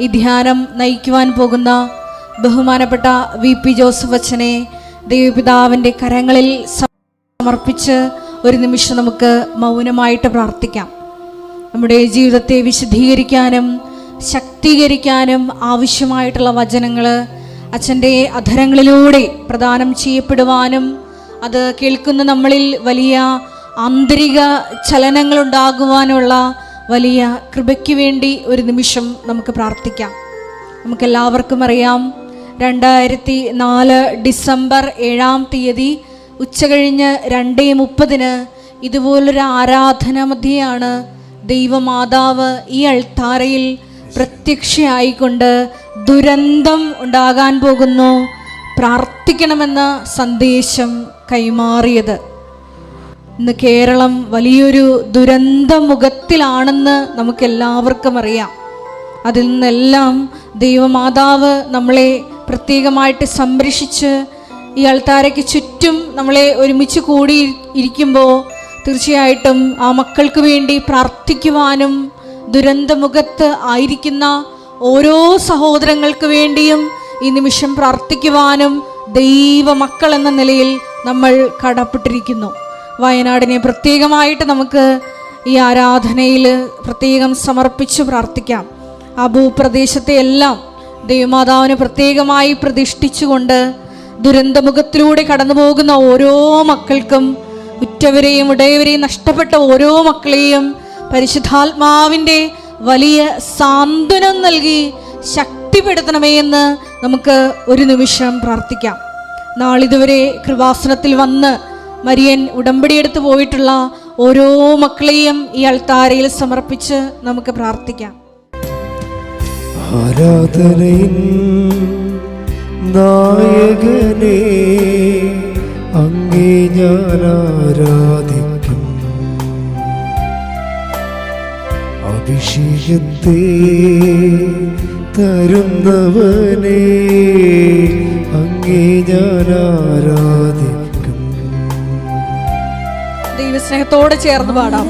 ഈ ധ്യാനം നയിക്കുവാൻ പോകുന്ന ബഹുമാനപ്പെട്ട വി പി ജോസഫ് അച്ഛനെ ദൈവപിതാവിന്റെ കരങ്ങളിൽ സമർപ്പിച്ച് ഒരു നിമിഷം നമുക്ക് മൗനമായിട്ട് പ്രാർത്ഥിക്കാം. നമ്മുടെ ജീവിതത്തെ വിശദീകരിക്കാനും ശക്തീകരിക്കാനും ആവശ്യമായിട്ടുള്ള വചനങ്ങൾ അച്ഛന്റെ അധരങ്ങളിലൂടെ പ്രദാനം ചെയ്യപ്പെടുവാനും അത് കേൾക്കുന്ന നമ്മളിൽ വലിയ ആന്തരിക ചലനങ്ങൾ ഉണ്ടാകുവാനുള്ള വലിയ കൃപയ്ക്ക് വേണ്ടി ഒരു നിമിഷം നമുക്ക് പ്രാർത്ഥിക്കാം. നമുക്കെല്ലാവർക്കും അറിയാം രണ്ടായിരത്തി നാല് ഡിസംബർ ഏഴാം തീയതി ഉച്ചകഴിഞ്ഞ് രണ്ടേ മുപ്പതിന് ഇതുപോലൊരു ആരാധന മധ്യയാണ് ദൈവമാതാവ് ഈ അൾത്താരയിൽ പ്രത്യക്ഷയായിക്കൊണ്ട് ദുരന്തം ഉണ്ടാകാൻ പോകുന്നു. പ്രാർത്ഥിക്കണമെന്ന സന്ദേശം കൈമാറിയത്. ഇന്ന് കേരളം വലിയൊരു ദുരന്ത മുഖത്തിലാണെന്ന് നമുക്ക് എല്ലാവർക്കും അറിയാം. അതിൽ നിന്നെല്ലാം ദൈവമാതാവ് നമ്മളെ പ്രത്യേകമായിട്ട് സംരക്ഷിച്ച് ഈ അൾത്താരയ്ക്ക് ചുറ്റും നമ്മളെ ഒരുമിച്ച് കൂടി ഇരിക്കുമ്പോൾ തീർച്ചയായിട്ടും ആ മക്കൾക്ക് വേണ്ടി പ്രാർത്ഥിക്കുവാനും ദുരന്തമുഖത്ത് ആയിരിക്കുന്ന ഓരോ സഹോദരങ്ങൾക്ക് വേണ്ടിയും ഈ നിമിഷം പ്രാർത്ഥിക്കുവാനും ദൈവ മക്കൾ എന്ന നിലയിൽ നമ്മൾ കടപ്പെട്ടിരിക്കുന്നു. വയനാടിനെ പ്രത്യേകമായിട്ട് നമുക്ക് ഈ ആരാധനയിൽ പ്രത്യേകം സമർപ്പിച്ച് പ്രാർത്ഥിക്കാം. ആ ഭൂപ്രദേശത്തെ എല്ലാം ദൈവമാതാവിന് പ്രത്യേകമായി പ്രതിഷ്ഠിച്ചുകൊണ്ട് ദുരന്തമുഖത്തിലൂടെ കടന്നു പോകുന്ന ഓരോ മക്കൾക്കും ഉറ്റവരെയും ഉടയവരെയും നഷ്ടപ്പെട്ട ഓരോ മക്കളെയും പരിശുദ്ധാത്മാവിന്റെ വലിയ സാന്ത്വനം നൽകി ശക്തിപ്പെടുത്തണമേ എന്ന് നമുക്ക് ഒരു നിമിഷം പ്രാർത്ഥിക്കാം. നാളിതുവരെ കൃപാസനത്തിൽ വന്ന് മരിയൻ ഉടമ്പടിയെടുത്ത് പോയിട്ടുള്ള ഓരോ മക്കളെയും ഈ അൾത്താരയിൽ സമർപ്പിച്ച് നമുക്ക് പ്രാർത്ഥിക്കാം. ആരാധനയിൻ നായകനെ അങ്ങേ ഞാൻ ആരാധിക്കും. അഭിഷേകത്തെ തരുന്നവനെ അങ്ങേ ഞാൻ ആരാധിക്കും ദൈവസ്നേഹത്തോടെ ചേർന്ന് പാടാം.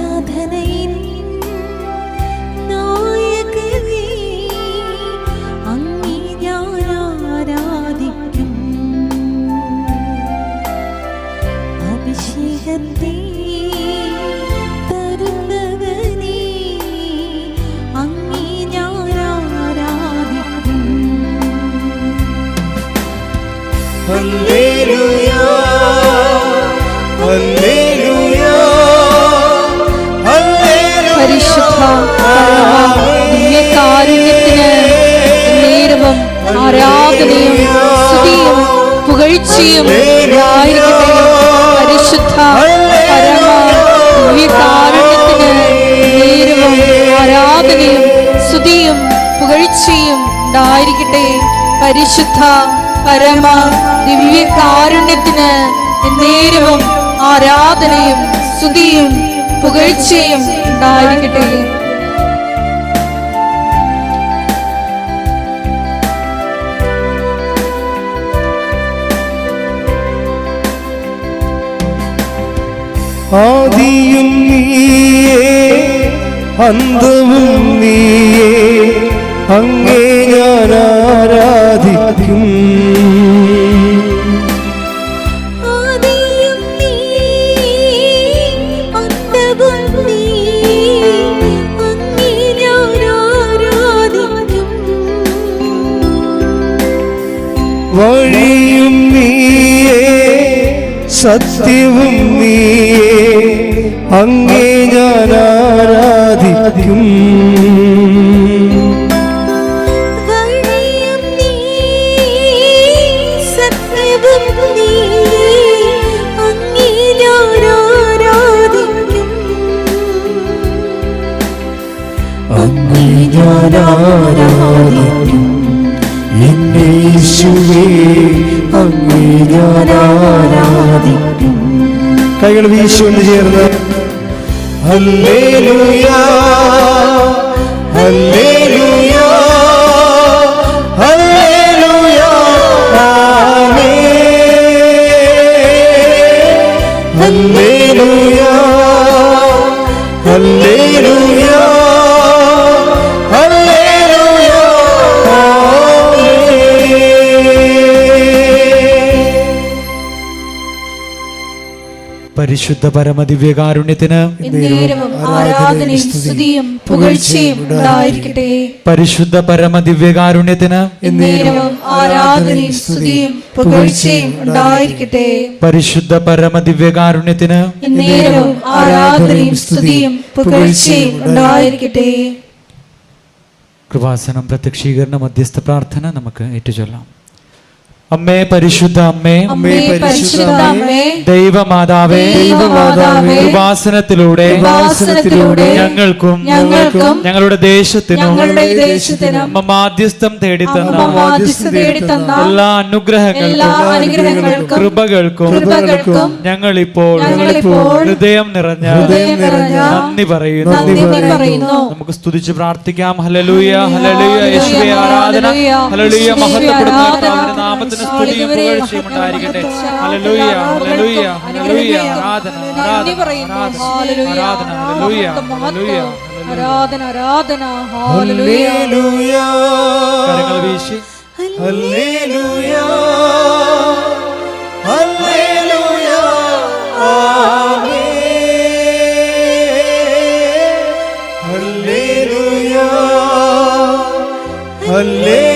ദിവ്യകാരുണ്യത്തിന് നേരവും ആരാധനയും സ്തുതിയും പുകഴ്ചയും ഉണ്ടായിരിക്കട്ടെ. ആദിയും നീയേ അന്തവും നീയേ അങ്ങേ ഞാൻ ആരാധിക്കും. സത്യവും അങ്ങേ ഞാൻ ആരാധിക്കും. കൈകൾ വീശുകൊണ്ട് ചേർന്ന്. ഹല്ലേലൂയാ. പരിശുദ്ധ പുകഴ്ചയും ഉണ്ടായിരിക്കട്ടെ. പരിശുദ്ധ പുകഴ്ചയും ഉണ്ടായിരിക്കട്ടെ. പരിശുദ്ധ സ്തുതിയും പുകഴ്ചയും കൃപാസനം പ്രത്യക്ഷീകരണ മധ്യസ്ഥ പ്രാർത്ഥന നമുക്ക് ഏറ്റുചൊല്ലാം. അമ്മേ പരിശുദ്ധ അമ്മേ അമ്മേ പരിശുദ്ധ അമ്മേ ദൈവമാതാവേ ദൈവമാതാവേ, ഉപാസനത്തിലൂടെ ഉപാസനത്തിലൂടെ ഞങ്ങൾക്കും ഞങ്ങൾക്കും ഞങ്ങളുടെ ദേശത്തിനും ഞങ്ങളുടെ ദേശത്തിനും അമ്മ മാധ്യസ്ഥം തേടി അമ്മ മാധ്യസ്ഥം തേടി എല്ലാ എല്ലാ അനുഗ്രഹങ്ങൾക്കും അനുഗ്രഹങ്ങൾക്കും കൃപകൾക്കും കൃപകൾക്കും ഞങ്ങളിപ്പോൾ ഹൃദയം നിറഞ്ഞ ഹൃദയം നിറഞ്ഞ നന്ദി പറയുന്നു. നന്ദി പറയുന്നു. നമുക്ക് സ്തുതിച്ച് പ്രാർത്ഥിക്കാം. ഹലലൂയ ഹലലൂയ ഹല്ലേലൂയ, യേശുവേ ആരാധന. ഹല്ലേലൂയ, ഹലലൂയ മഹത്വപ്പെടുന്ന ആരാധന, നാമത്തിന് സ്തുതിയും പുകഴ്ചയും ഉണ്ടായിരിക്കട്ടെ. ഹല്ലേലൂയ ഹല്ലേലൂയ ഹല്ലേലൂയ ആരാധന ആരാധന ആരാധന ഹല്ലേലൂയ, ആരാധന ആരാധന ഹല്ലേലൂയ. കരങ്ങൾ വീശി. ഹല്ലേലൂയ. ഹല്ലേലൂയ. ആരാധന ഹല്ലേലൂയ. കരങ്ങൾ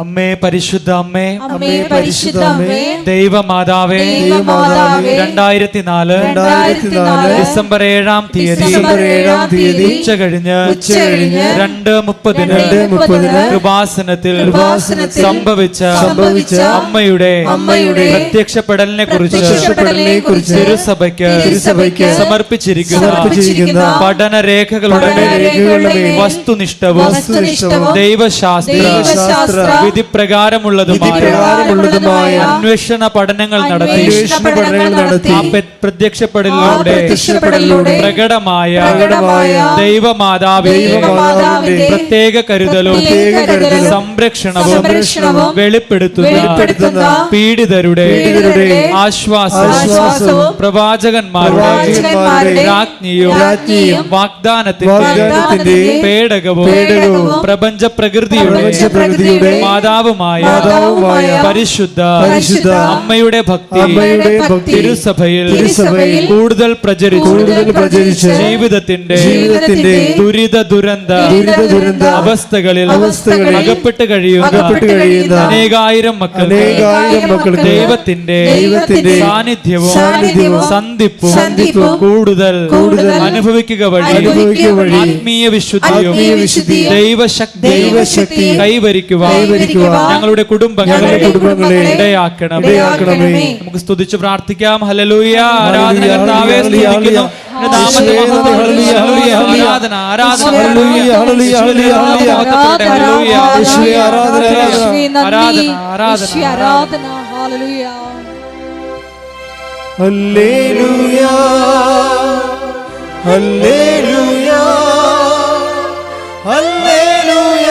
അമ്മേ പരിശുദ്ധ അമ്മേ. അമ്മേ പരിശുദ്ധ അമ്മേ. ദൈവമാതാവേ. ദൈവമാതാവേ, രണ്ടായിരത്തി നാല് രണ്ടായിരത്തി നാല് ഡിസംബർ ഏഴാം തീയതി. ഡിസംബർ ഏഴാം തീയതി. ഉച്ച കഴിഞ്ഞ് ഉച്ചകഴിഞ്ഞ് രണ്ട് മുപ്പതിന് രണ്ട് മുപ്പതിന് കൃപാസനത്തിൽ കൃപാസനത്തിൽ സംഭവിച്ച സംഭവിച്ച അമ്മയുടെ അമ്മയുടെ പ്രത്യക്ഷപ്പെടലിനെ കുറിച്ച് പ്രത്യക്ഷപ്പെടലിനെക്കുറിച്ച് തിരുസഭയ്ക്ക് തിരുസഭയ്ക്ക് സമർപ്പിച്ചിരിക്കുന്ന. സമർപ്പിച്ചിരിക്കുന്ന. പഠനരേഖകളുടെ പഠനരേഖകളുടെ മേൽ വസ്തുനിഷ്ഠവും വസ്തുനിഷ്ഠവും ദൈവശാസ്ത്ര ദൈവശാസ്ത്ര വിധിപ്രകാരമുള്ളതുമായ അന്വേഷണ പഠനങ്ങൾ നടത്തി. പഠനങ്ങൾ നടത്തി. പ്രത്യക്ഷപ്പെടലിലൂടെ പ്രകടമായ ദൈവമാതാവിന്റെ പ്രത്യേക കരുതലും സംരക്ഷണവും വെളിപ്പെടുത്തുന്ന പീഡിതരുടെ ആശ്വാസവും പ്രവാചകന്മാരുടെ രാജ്ഞിയും വാഗ്ദാനത്തിന്റെ പേടകവും പ്രപഞ്ച പ്രകൃതിയുടെ പ്രപഞ്ചപ്രകൃതിയുടെ മാതാവുമായ പരിശുദ്ധ പരിശുദ്ധ അമ്മയുടെ ഭക്തി അമ്മയുടെ ഭക്തി തിരുസഭയിൽ തിരുസഭയിൽ കൂടുതൽ പ്രചരിച്ചു കൂടുതൽ പ്രചരിച്ച് ജീവിതത്തിന്റെ ജീവിതത്തിന്റെ ദുരിത ദുരന്ത ദുരിത ദുരന്ത അവസ്ഥകളിൽ അവസ്ഥകളിൽ അകപ്പെട്ട് കഴിയുന്ന അകപ്പെട്ട് കഴിയുന്ന അനേകായിരം മക്കൾ അനേകായിരം മക്കൾ ദൈവത്തിന്റെ ദൈവത്തിന്റെ സാന്നിധ്യവും സാന്നിധ്യവും സന്ധിപ്പും സന്ധിപ്പും കൂടുതൽ കൂടുതൽ അനുഭവിക്കുക വഴി അനുഭവിക്കുക വഴി ആത്മീയ വിശുദ്ധിയും ദൈവശക്തി ദൈവശക്തി കൈവരിക്കുവാൻ ഞങ്ങളുടെ കുടുംബങ്ങളെ ഇടയാക്കണമേ. നമുക്ക് സ്തുതിച്ച് പ്രാർത്ഥിക്കാം. ഹലലൂയ ആരാധന കർത്താവേ ഹല്ലേലൂയ, സ്തുതിക്കുന്നു. ആരാധന ആരാധന ഹല്ലേലൂയ, ഹല്ലേലൂയ, ഹല്ലേലൂയ, ഹല്ലേലൂയ.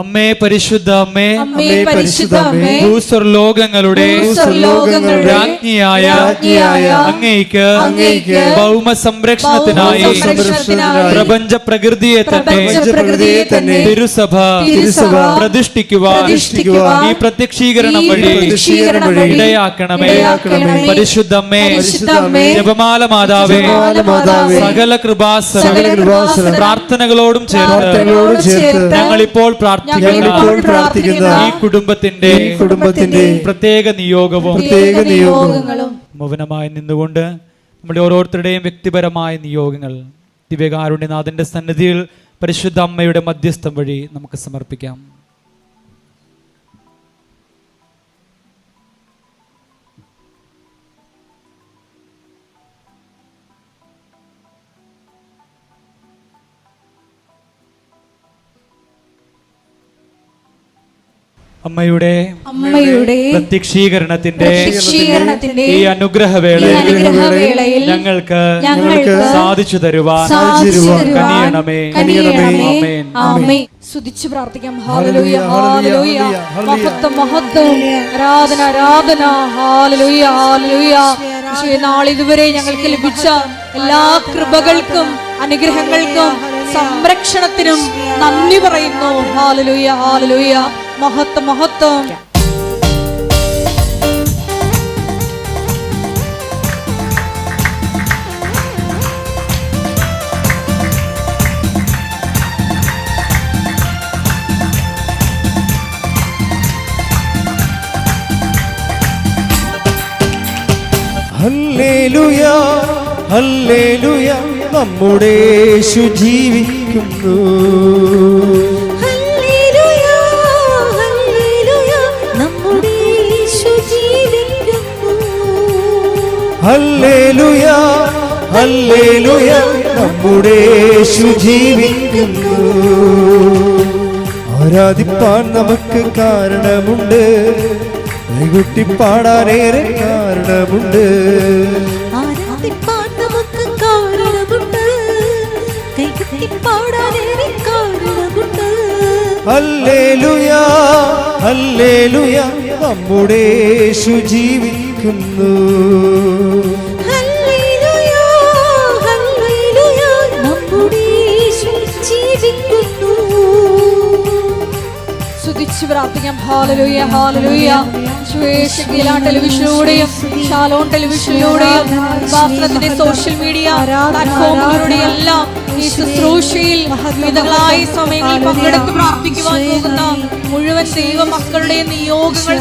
അമ്മേ പരിശുദ്ധ അമ്മേ. അമ്മേ പരിശുദ്ധ അമ്മേ. ഭൂസ്വർ ലോകങ്ങളുടെ രാജ്ഞിയായ രാജ്ഞിയായ അങ്ങേയ്ക്ക് അങ്ങയ്ക്ക് ഭൗമ സംരക്ഷണത്തിനായി സംരക്ഷണത്തിനായി പ്രപഞ്ച പ്രകൃതിയെ തന്നെ പ്രപഞ്ചപ്രകൃതിയെ തന്നെ തിരുസഭ തിരുസഭ പ്രതിഷ്ഠിക്കുവാൻ പ്രതിഷ്ഠിക്കുവാൻ ഈ പ്രത്യക്ഷീകരണം വഴി ഇടയാക്കണമേ. പരിശുദ്ധ അമ്മേ, ജപമാല മാതാവേ. ജപമാല മാതാവേ, സകല കൃപാസ കൃപാസനം പ്രാർത്ഥനകളോടും ചേർത്ത് ചേർത്ത് ഞങ്ങളിപ്പോൾ പ്രാർത്ഥിക്കുന്നു. ഞങ്ങളിപ്പോൾ പ്രാർത്ഥിക്കുന്ന ഈ കുടുംബത്തിന്റെ കുടുംബത്തിന്റെ പ്രത്യേക നിയോഗവും പ്രത്യേക നിയോഗങ്ങളും മൗനമായി നിന്നുകൊണ്ട് നമ്മുടെ ഓരോരുത്തരുടെയും വ്യക്തിപരമായ നിയോഗങ്ങൾ ദിവ്യകാരുണ്യനാഥന്റെ സന്നിധിയിൽ പരിശുദ്ധ അമ്മയുടെ മധ്യസ്ഥം വഴി നമുക്ക് സമർപ്പിക്കാം. അമ്മയുടെ അമ്മയുടെ പ്രത്യക്ഷീകരണത്തിന്റെ ഈ അനുഗ്രഹവേളയിൽ ഞങ്ങൾക്ക് ഞങ്ങൾക്ക് സാധിച്ചു തരുവാൻ കനിയണമേ. കനിയണമേ. ആമേൻ. ആമേൻ. സ്തുതിച്ച് പ്രാർത്ഥിക്കാം. ഹാലലൂയ ഹാലലൂയ മഹത്വം മഹത്വം. ആരാധന ആരാധന. ഹാലലൂയ ഹാലലൂയ ഈശോയെ നാളിതുവരെ ഞങ്ങൾക്ക് ലഭിച്ച എല്ലാ കൃപകൾക്കും അനുഗ്രഹങ്ങൾക്കും സംരക്ഷണത്തിനും നന്ദി പറയുന്നു. ഹാലലൂയ ഹാലലൂയ മഹത്വം മഹത്വം ഹല്ലേലൂയ ഹല്ലേലൂയ നമ്മുടെ യേശു ജീവിക്കുന്നു. ഹല്ലേലൂയ ഹല്ലേലൂയ നമ്മുടെ യേശു ജീവിക്കുന്നു. ആരാധിപ്പാൻ നമുക്ക് കാരണമുണ്ട് കൈകുട്ടി പാടാനേറെ കാരണമുണ്ട്. അല്ലേലുയാ അല്ലേലുയാ നമ്മുടെ യേശു ജീവിക്കുന്നു. ഹല്ലേലൂയ ഹല്ലേലൂയ നമ്മുടെ യേശു ജീവിക്കുന്നു. സ്തുതിച്ച് പ്രാർത്ഥിക്കാം. Hallelujah hallelujah. ശുവേശകീല ടെലിവിഷനിലൂടെയും ഷാലോൺ ടെലിവിഷനിലൂടെയും ശാസ്ത്രത്തിന്റെ സോഷ്യൽ മീഡിയ പ്ലാറ്റ്ഫോമുകളിലൂടെ എല്ലാം ഈ ശുശ്രൂഷയിൽ വിവിധങ്ങളായ സമയങ്ങളിൽ പങ്കെടുത്ത് പ്രാർത്ഥിക്കുവാൻ പോകുന്ന മുഴുവൻ ദൈവ മക്കളുടെ നിയോഗങ്ങൾ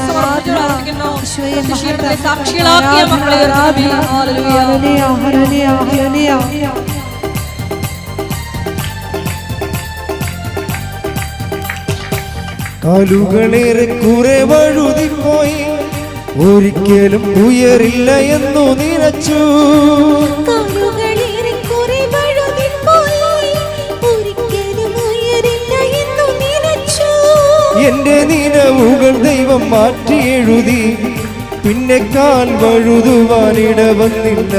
സാക്ഷികളാക്കിയ മക്കളെ കാലുകളേറെ കുറെ വഴുതിപ്പോയി. ഒരിക്കലും ഉയരില്ല എന്നു നിലച്ചു. എന്റെ നിലവുകൾ ദൈവം മാറ്റി എഴുതി. പിന്നെ കാൽ വഴുതുവാനിട വന്നില്ല.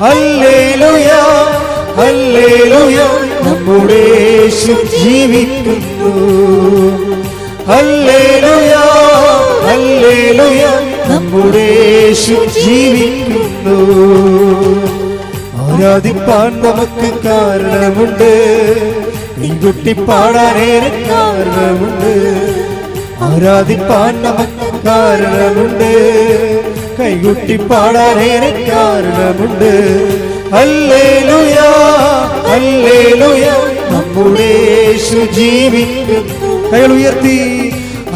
നിലവുകൾ ഹല്ലേലൂയ നമ്മുടെ യേശു ജീവിക്കുന്നു. ഹല്ലേലൂയ ഹല്ലേലൂയ നമ്മുടെ യേശു ജീവിക്കുന്നു. ആരാധിപ്പാൻ നമുക്ക് കാരണമുണ്ട്. കുട്ടി പാടാനേറെ കാരണമുണ്ട്. ആരാധിപ്പാൻ നമുക്ക് കാരണമുണ്ട്. കൈകുട്ടി പാടാനേറെ കാരണമുണ്ട്. ഹല്ലേലൂയ ഹല്ലേലൂയ നമ്മുടെ യേശു ജീവിക്കുന്നു കൈകൾ ഉയർത്തി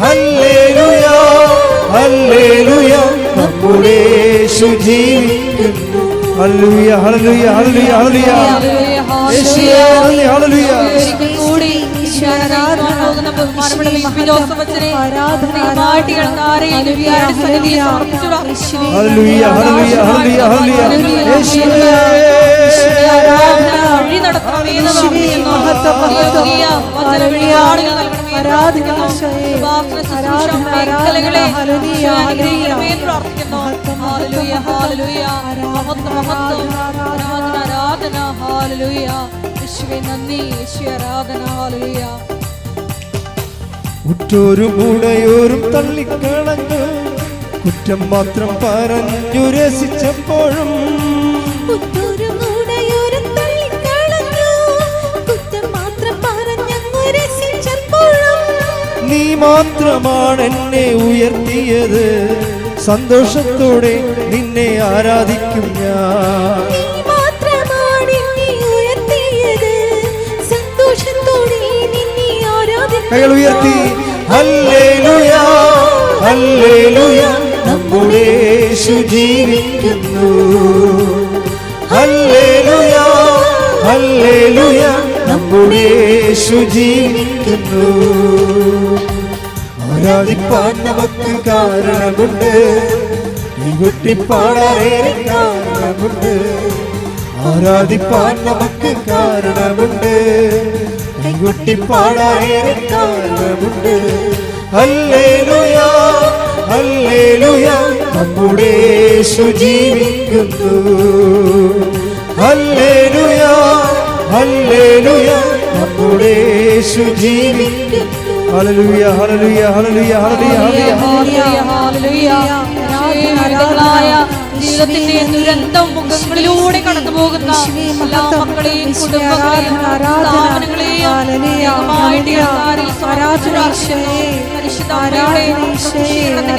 ഹല്ലേലൂയ ഹല്ലേലൂയ നമ്മുടെ യേശു ജീവിക്കുന്നു ഹല്ലേലൂയ ഹല്ലേലൂയ ഹല്ലേലൂയ ഹല്ലേലൂയ. യേശുവേ ഹല്ലേലൂയ. ഒരിക്കൽ കൂടി പ്രാർത്ഥിക്കുന്നു. മഹത്വം, മഹത്വം. ആരാധന, ഹല്ലേലൂയ. യേശുവേ നന്ദി. യേശുവേ ആരാധന ഹല്ലേലൂയ ഉറ്റോരും ഉടയോരും തള്ളിക്കളഞ്ഞു. കുറ്റം മാത്രം പറഞ്ഞു രസിച്ചപ്പോഴും. ഉറ്റോരും ഉടയോരും തള്ളിക്കളഞ്ഞു. കുറ്റം മാത്രം പറഞ്ഞു രസിച്ചപ്പോഴും. നീ മാത്രമാണ് എന്നെ ഉയർത്തിയത്. സന്തോഷത്തോടെ നിന്നെ ആരാധിക്കും ഞാൻ. കൈകൾ ഉയർത്തി. നമ്മുടെ യേശു ജീവിക്കുന്നു. നമ്മുടെ യേശു ജീവിക്കുന്നു. ആരാധിപ്പാൻ നമുക്ക് കാരണമുണ്ട്. കുട്ടിപ്പാടേറെ കാരണമുണ്ട്. ആരാധിപ്പാൻ നമുക്ക് കാരണമുണ്ട്. കൈകൊട്ടിപ്പാടേറെ കാരണമുണ്ട് ഹല്ലേലൂയ ഹല്ലേലൂയ നമ്മുടെ യേശു ജീവിക്കുന്നു ഹല്ലേലൂയ ഹല്ലേലൂയ നമ്മുടെ യേശു ജീവിക്കുന്നു ഹല്ലേലൂയ ഹല്ലേലൂയ ഹല്ലേലൂയ ഹല്ലേലൂയ ഹല്ലേലൂയ ായ ജീവിതത്തിന്റെ ദുരന്തം മുഖങ്ങളിലൂടെ കടന്നു പോകുന്ന എല്ലാ മക്കളെയും കുടുംബങ്ങളെയും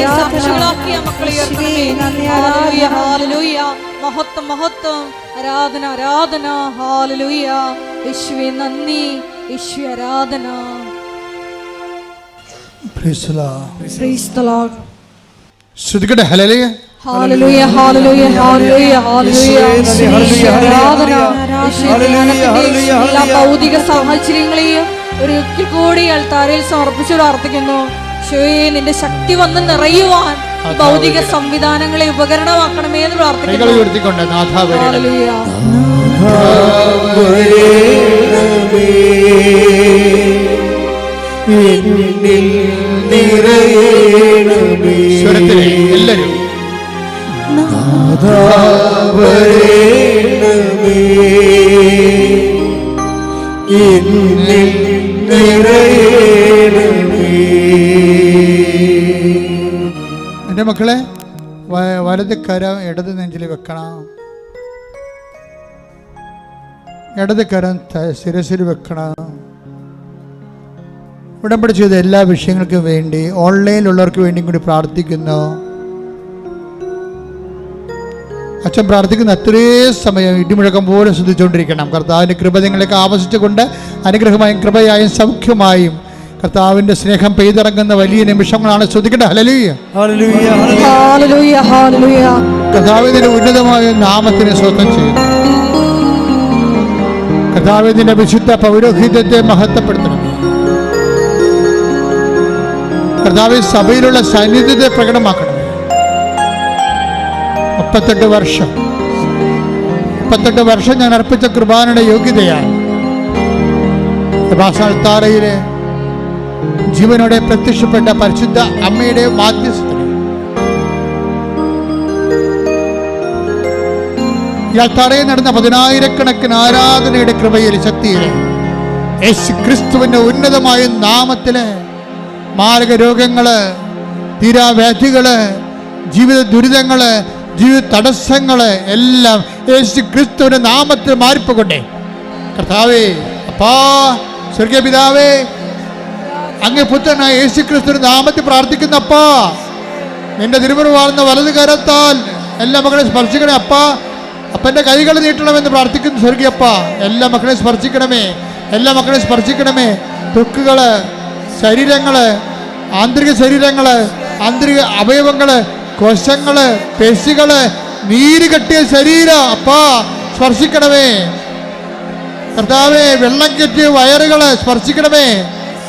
സാക്ഷികളാക്കിയ മക്കളെ ഹല്ലേലൂയ. മഹത്വം മഹത്വം. ആരാധന ആരാധന. ഹാലലൂയ യേശുവെ നന്ദി. യേശു ആരാധന. Praise the ഹലലിയ ആരാധന. എല്ലാ. ഭൗതിക സാഹചര്യങ്ങളെയും ഒരിക്കൽ കൂടി അൾത്താരയിൽ സമർപ്പിച്ചു പ്രാർത്ഥിക്കുന്നു. നിന്റെ ശക്തി വന്ന് നിറയുവാൻ ഭൗതിക സംവിധാനങ്ങളെ ഉപകരണമാക്കണമേ എന്ന് പ്രാർത്ഥിക്കുന്നു. എല്ലാവരും എന്റെ മക്കളെ വലത് കരം ഇടത് നെഞ്ചിൽ വെക്കണം. ഇടത് കരം ശിരസിൽ വെക്കണം. ഉടമ്പടി ചെയ്ത എല്ലാ വിഷയങ്ങൾക്കും വേണ്ടി ഓൺലൈനിലുള്ളവർക്ക് വേണ്ടിയും കൂടി പ്രാർത്ഥിക്കുന്നു. അച്ഛൻ പ്രാർത്ഥിക്കുന്ന അത്രേ സമയം ഇടിമുഴക്കം പോലെ ശ്രദ്ധിച്ചുകൊണ്ടിരിക്കണം. കർത്താവിന്റെ കൃപ നിങ്ങളെയൊക്കെ ആവശിച്ചുകൊണ്ട് അനുഗ്രഹമായും കൃപയായും സൗഖ്യമായും കർത്താവിന്റെ സ്നേഹം പെയ്തിറങ്ങുന്ന വലിയ നിമിഷങ്ങളാണ് ശ്രദ്ധിക്കേണ്ടത്. ഹലലൂയ. കർത്താവിന്റെ ഉന്നതമായ നാമത്തിന് സ്വന്തം ചെയ്യുന്നു കർത്താവിന്റെ വിശുദ്ധ പൗരോഹിത്യത്തെ മഹത്വപ്പെടുത്തണം. കർത്താവ് സഭയിലുള്ള സാന്നിധ്യത്തെ പ്രകടമാക്കണം. മുപ്പത്തെട്ട് വർഷം. മുപ്പത്തെട്ട് വർഷം ഞാൻ അർപ്പിച്ച കുർബാനയുടെ യോഗ്യതയാണ്. താറയിലെ ജീവനോടെ പ്രത്യക്ഷപ്പെട്ട പരിശുദ്ധ അമ്മയുടെ മാധ്യസ്ഥത ഇയാൾ തറയിൽ നടന്ന പതിനായിരക്കണക്കിന് ആരാധനയുടെ കൃപയിൽ ശക്തിയിൽ യേശു ക്രിസ്തുവിന്റെ ഉന്നതമായ നാമത്തിൽ മാരക രോഗങ്ങൾ തീരാവ്യാധികൾ ജീവിത ദുരിതങ്ങൾ ജീവിത തടസ്സങ്ങളെ എല്ലാം യേശു ക്രിസ്തുവിന്റെ നാമത്തിൽ മാറിപ്പോകട്ടെ. കർത്താവേ അപ്പാ സ്വർഗീയ പിതാവേ അങ്ങ് പുത്രനായ യേശു ക്രിസ്തുവിന്റെ നാമത്തിൽ പ്രാർത്ഥിക്കുന്നപ്പാ നിന്റെ തിരുമുറി വാഴുന്ന വലത് കരത്താൽ എല്ലാ മക്കളെ സ്പർശിക്കണേ അപ്പ. അപ്പന്റെ കൈകൾ നീട്ടണമെന്ന് പ്രാർത്ഥിക്കുന്നു സ്വർഗീയപ്പ എല്ലാ മക്കളെ സ്പർശിക്കണമേ എല്ലാ മക്കളെ സ്പർശിക്കണമേ. തൊക്കുകൾ ശരീരങ്ങൾ ആന്തരിക ശരീരങ്ങൾ ആന്തരിക അവയവങ്ങൾ കോശങ്ങൾ പേശികൾ നീര് കെട്ടിയ ശരീരം. അപ്പാ സ്പർശിക്കണമേ. കർത്താവെ വെള്ളം കെട്ടിയ വയറുകൾ സ്പർശിക്കണമേ.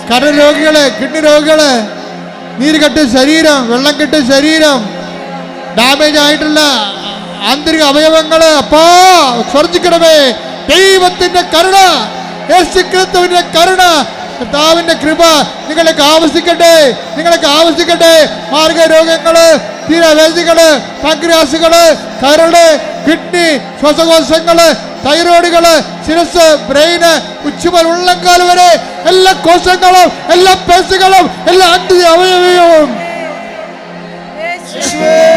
കരൾ രോഗികൾ കിഡ്നി രോഗികൾ നീര് കെട്ടിയ ശരീരം വെള്ളം കെട്ടിയ ശരീരം ഡാമേജ് ആയിട്ടുള്ള ആന്തരിക അവയവങ്ങൾ അപ്പാ സ്പർശിക്കണമേ. ദൈവത്തിന്റെ കരുണ യേശുക്രിസ്തുവിന്റെ കരുണ കർത്താവിന്റെ കൃപ നിങ്ങളൊക്കെ ആവശ്യിക്കട്ടെ നിങ്ങളൊക്കെ ആവശ്യിക്കട്ടെ. മാർഗരോഗങ്ങൾ തീരവേദികൾ പങ്ക്രാസുകൾ കരൾ കിഡ്നി ശ്വാസകോശങ്ങൾ തൈറോയിഡുകൾ ശിരസ് ബ്രെയിന് ഉച്ചുമൽ ഉള്ളങ്കാൽ വരെ എല്ലാ കോശങ്ങളും എല്ലാ പേശികളും എല്ലാ അന്തി അവയവവും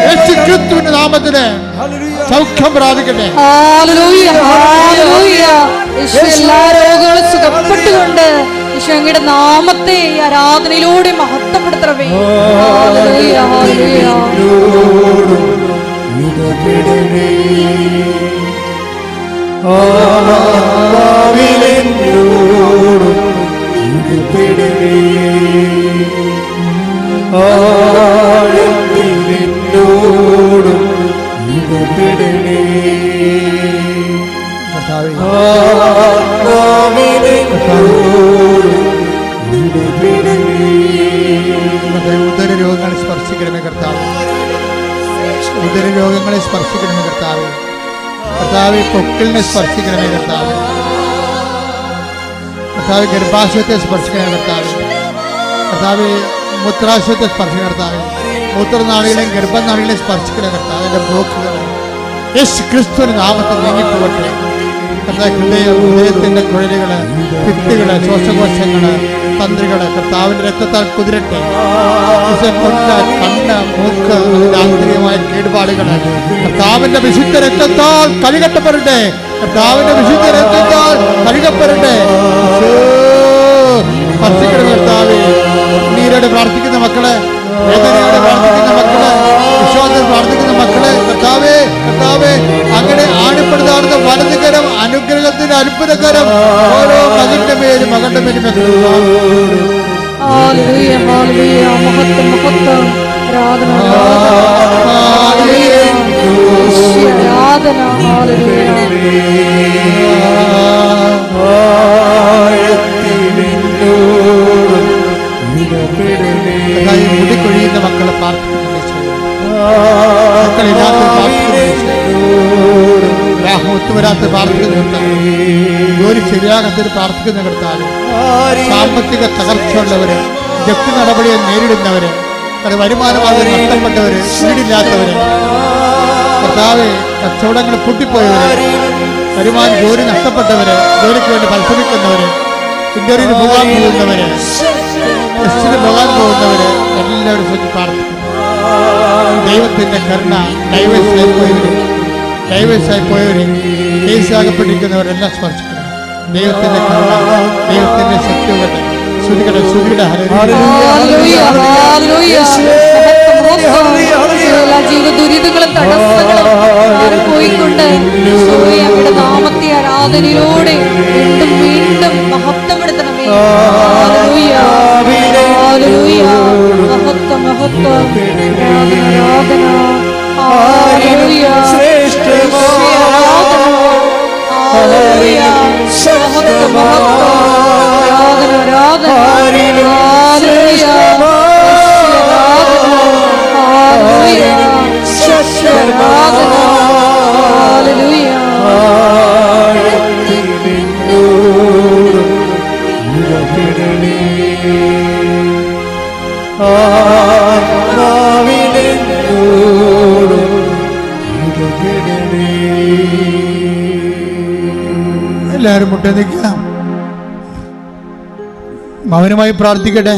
യേശു ക്രിസ്തുവിന്റെ നാമത്തിന് ഹല്ലേലൂയ. സൗഖ്യം പ്രാപിക്കട്ടെ. ഹല്ലേലൂയ ഹല്ലേലൂയ യേശു എല്ലാ രോഗങ്ങളും സുഖപ്പെട്ടുകൊണ്ട് അങ്ങയുടെ നാമത്തെ ഈ ആരാധനയിലൂടെ മഹത്വപ്പെടുത്തണമേ. ആവിലെന്നോടും ഇടപെടണേ കർത്താവേ ആത്മാവിലെന്നോടും ഉദര രോഗങ്ങളെ സ്പർശിക്കണമേ കർത്താവ്. ഉദര രോഗങ്ങളെ സ്പർശിക്കണമേ കർത്താവ്. കർത്താവ് പൊക്കിളിനെ സ്പർശിക്കണമേ കർത്താവ്. കർത്താവ് ഗർഭാശയത്തെ സ്പർശിക്കണമേ കർത്താവ്. കർത്താവ് മൂത്രാശയത്തെ സ്പർശിക്കണ കർത്താവ്. മൂത്രനാളികളെയും ഗർഭനാളികളെയും സ്പർശിക്കണ കർത്താവ്. എന്റെ ബ്ലോക്കുകൾ യേശു ക്രിസ്തുവിന് നാമത്തിൽ നീങ്ങിപ്പോകട്ടെ. കർത്താവ് ഹൃദയ ഹൃദയത്തിന്റെ ശ്വാസകോശങ്ങൾ തന്ത്രികൾ കർത്താവിന്റെ രക്തത്താൽ കുതിരട്ടെ. കണ്ണ് മൂക്ക് ആന്തരികമായ കേടുപാടുകൾ. കർത്താവിന്റെ വിശുദ്ധ രക്തത്താൽ കഴുകട്ടപ്പെടട്ടെ കർത്താവിന്റെ വിശുദ്ധ രക്തത്താൽ കഴുകപ്പെടട്ടെ. നീരോടെ പ്രാർത്ഥിക്കുന്ന മക്കളെ വേദനയോട് പ്രാർത്ഥിക്കുന്ന മക്കളെ വിശ്വാസത്തിൽ പ്രാർത്ഥിക്കുന്ന മക്കളെ കർത്താവേ കർത്താവേ അങ്ങനെ ആണിപ്പെടുത്താറുന്ന വലതുകരം അനുഗ്രഹത്തിന്റെ അത്ഭുതകരം. ഓരോ മകന്റെ മേലും മകന്റെ മഹത്വം ആരാധന ആരാധന. വിവാഹം പ്രാർത്ഥിക്കുന്ന ശരിയാകത്തിൽ പ്രാർത്ഥിക്കുന്ന കർത്താവ് സാമ്പത്തിക തകർച്ചയുള്ളവര് ജപ്തി നടപടിയെ നേരിടുന്നവര് അത് വരുമാനമാർഗം നഷ്ടപ്പെട്ടവര് വീടില്ലാത്തവര് കർത്താവ് കച്ചവടങ്ങൾ പൊട്ടിപ്പോയവര് വരുമാനം ജോലി നഷ്ടപ്പെട്ടവര് ജോലിക്ക് വേണ്ടി പരിശ്രമിക്കുന്നവര് ഇന്റർവ്യൂവിന് പോകാൻ പോകുന്നവര് ടെസ്റ്റിന് പോകാൻ പോകുന്നവര് എല്ലാവരും ശ്രദ്ധ പ്രാർത്ഥിക്കുന്നു. ദൈവത്തിന്റെ കരുണ ഡൈവേഴ്സായി പോയവര് ഡൈവേഴ്സായി പോയവര്. കേസാകപ്പെട്ടിരിക്കുന്നവരെല്ലാം സ്പർശിക്കണം ദൈവത്തിന്റെ കരുണ ദൈവത്തിന്റെ ശക്തികളുടെ ശ്രുതികളുടെ ശ്രുതിയുടെ തടസ്സങ്ങളും അങ്ങയുടെ നാമത്തെ ആരാധനയിലൂടെ വീണ്ടും വീണ്ടും മഹത്വപ്പെടുത്തണമേ ഹല്ലേലൂയ ഹല്ലേലൂയ. മഹത്വം മഹത്വം. ആരാധന മഹത്വം മഹത്വം ആരാധന ആരാധന ആത്മാവിലെന്നോടും ഇടപെടണേ എല്ലാവരും മുട്ടേ നിൽക്കാം. മൗനമായി പ്രാർത്ഥിക്കട്ടെ.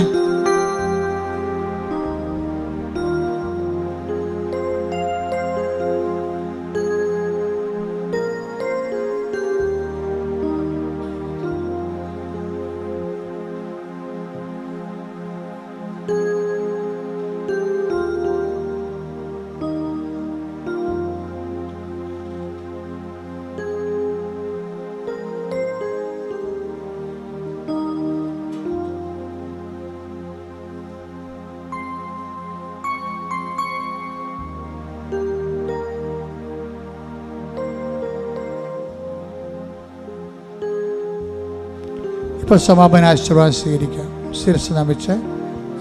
ഇപ്പൊ സമാപന ആശീർവാദം സ്വീകരിക്കാം. ശിരസ് നമിച്ച്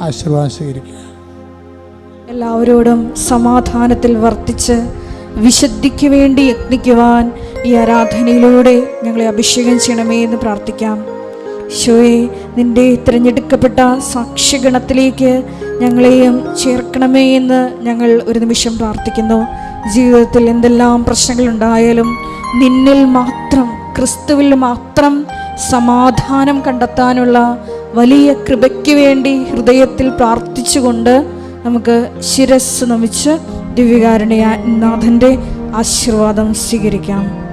ആശീർവാദം സ്വീകരിക്കുക എല്ലാവരോടും സമാധാനത്തിൽ വർത്തിച്ച് വിശുദ്ധിക്ക് വേണ്ടി യത്നിക്കുവാൻ ഈ ആരാധനയിലൂടെ ഞങ്ങളെ അഭിഷേകം ചെയ്യണമേ എന്ന് പ്രാർത്ഥിക്കാം. ഷോയെ നിന്റെ തിരഞ്ഞെടുക്കപ്പെട്ട സാക്ഷ്യഗണത്തിലേക്ക് ഞങ്ങളെയും ചേർക്കണമേ എന്ന് ഞങ്ങൾ ഒരു നിമിഷം പ്രാർത്ഥിക്കുന്നു. ജീവിതത്തിൽ എന്തെല്ലാം പ്രശ്നങ്ങളുണ്ടായാലും നിന്നിൽ മാത്രം ക്രിസ്തുവിൽ മാത്രം സമാധാനം കണ്ടെത്താനുള്ള വലിയ കൃപയ്ക്ക് വേണ്ടി ഹൃദയത്തിൽ പ്രാർത്ഥിച്ചുകൊണ്ട് നമുക്ക് ശിരസ് നമിച്ച് ദിവ്യകാരുണ്യ നാഥന്റെ ആശീർവാദം സ്വീകരിക്കാം.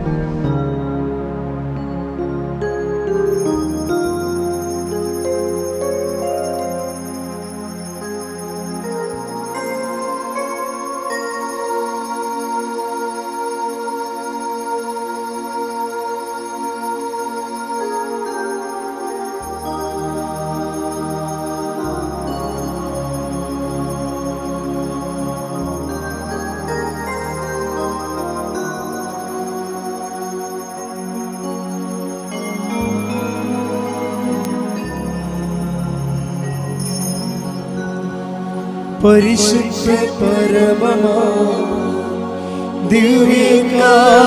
പരിശുദ്ധ പരമമാ ദിവ്യകാരുണ്യമേ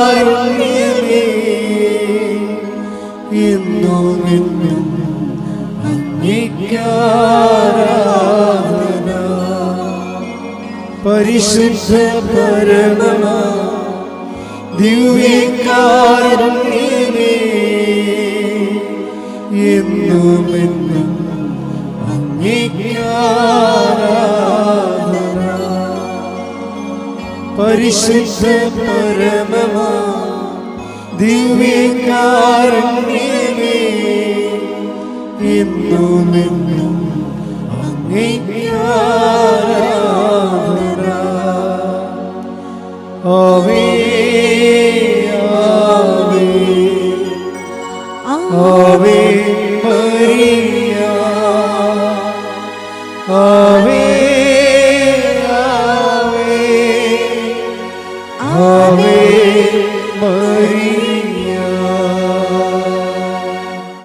പരിശുദ്ധ പരമമാ ദിവ്യകാരുണ്യമേ എന്നും പരിശുദ്ധ പരമമാ ദിവ്യകാരുണ്യമേ. എന്നും എന്നും അങ്ങേക്കാരാധന ആവേ